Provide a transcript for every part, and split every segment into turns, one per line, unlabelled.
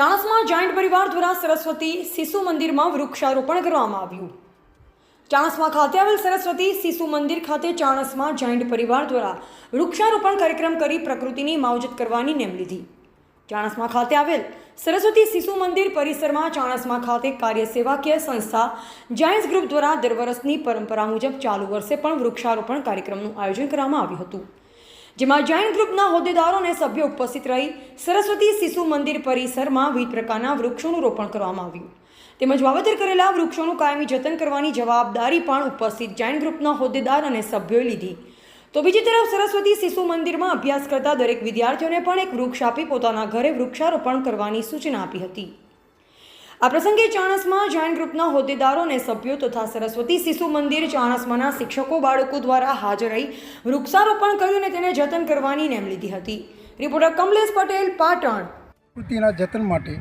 ચાણસમાં giant પરિવાર દ્વારા સરસ્વતી શિશુ મંદિરમાં વૃક્ષારોપણ કરવામાં આવ્યું. ચાણસમાં ખાતે આવેલ સરસ્વતી શિશુ મંદિર ખાતે ચાણસમાં જાયન્ટ પરિવાર દ્વારા વૃક્ષારોપણ કાર્યક્રમ કરી પ્રકૃતિની માવજત કરવાની નેમ લીધી. ચાણસમાં ખાતે આવેલ સરસ્વતી શિશુ મંદિર પરિસરમાં ચાણસમાં ખાતે કાર્ય સેવાકીય સંસ્થા જાયન્ટ્સ ગ્રુપ દ્વારા દર વર્ષની પરંપરા મુજબ ચાલુ વર્ષે પણ વૃક્ષારોપણ કાર્યક્રમનું આયોજન કરવામાં આવ્યું હતું. જેમાં જૈન ગ્રુપના હોદ્દેદારો અને સભ્યો ઉપસ્થિત રહી સરસ્વતી શિશુ મંદિર પરિસરમાં વિવિધ પ્રકારના વૃક્ષોનું રોપણ કરવામાં આવ્યું. તેમજ વાવેતર કરેલા વૃક્ષોનું કાયમી જતન કરવાની જવાબદારી પણ ઉપસ્થિત જૈન ગ્રુપના હોદ્દેદાર અને સભ્યોએ લીધી. તો બીજી તરફ સરસ્વતી શિશુ મંદિરમાં અભ્યાસ કરતા દરેક વિદ્યાર્થીઓને પણ એક વૃક્ષ આપી પોતાના ઘરે વૃક્ષારોપણ કરવાની સૂચના આપી હતી. આ પ્રસંગે ચાણસમાં જૈન ગ્રુપના હોદ્દેદારો અને સભ્યો તથા સરસ્વતી શિશુ મંદિર ચાણસમાના શિક્ષકો બાળકો દ્વારા હાજર રહી વૃક્ષારોપણ કર્યું અને તેને જતન કરવાની નેમ લીધી હતી. રિપોર્ટર કમલેશ પટેલ, પાટણ.
પ્રકૃતિના જતન માટે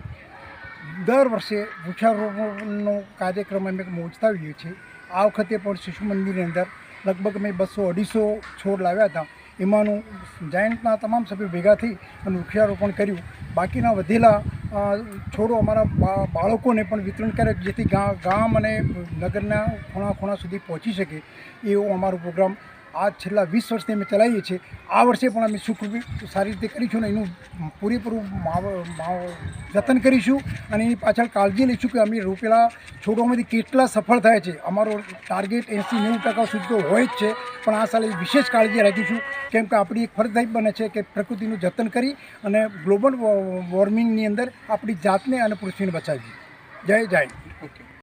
દર વર્ષે વૃક્ષારોપણનો કાર્યક્રમ અમે મોજતાવીએ છીએ. આ વખતે પણ શિશુ મંદિરની અંદર લગભગ અમે બસો અઢીસો છોડ લાવ્યા હતા. એમાંનું જાયન્ટના તમામ સભ્યો ભેગા થઈ અને વૃક્ષારોપણ કર્યું. બાકીના વધેલા છોડો અમારા બાળકોને પણ વિતરણ કરે જેથી ગામ અને નગરના ખૂણા ખૂણા સુધી પહોંચી શકે એવો અમારો પ્રોગ્રામ આ છેલ્લા વીસ વર્ષથી અમે ચલાવીએ છીએ. આ વર્ષે પણ અમે સુખરૂપી સારી રીતે કરીશું અને એનું પૂરેપૂરું જતન કરીશું અને એની પાછળ કાળજી લઈશું કે અમે રોપેલા છોડોમાંથી કેટલા સફળ થાય છે. અમારો ટાર્ગેટ એંસી નેવું ટકા સુધી તો હોય જ છે, પણ આ સાલે વિશેષ કાળજી રાખીશું. કેમ કે આપણી એક ફરજ બને છે કે પ્રકૃતિનું જતન કરી અને ગ્લોબલ વોર્મિંગની અંદર આપણી જાતને અને પૃથ્વીને બચાવીએ. જય જય.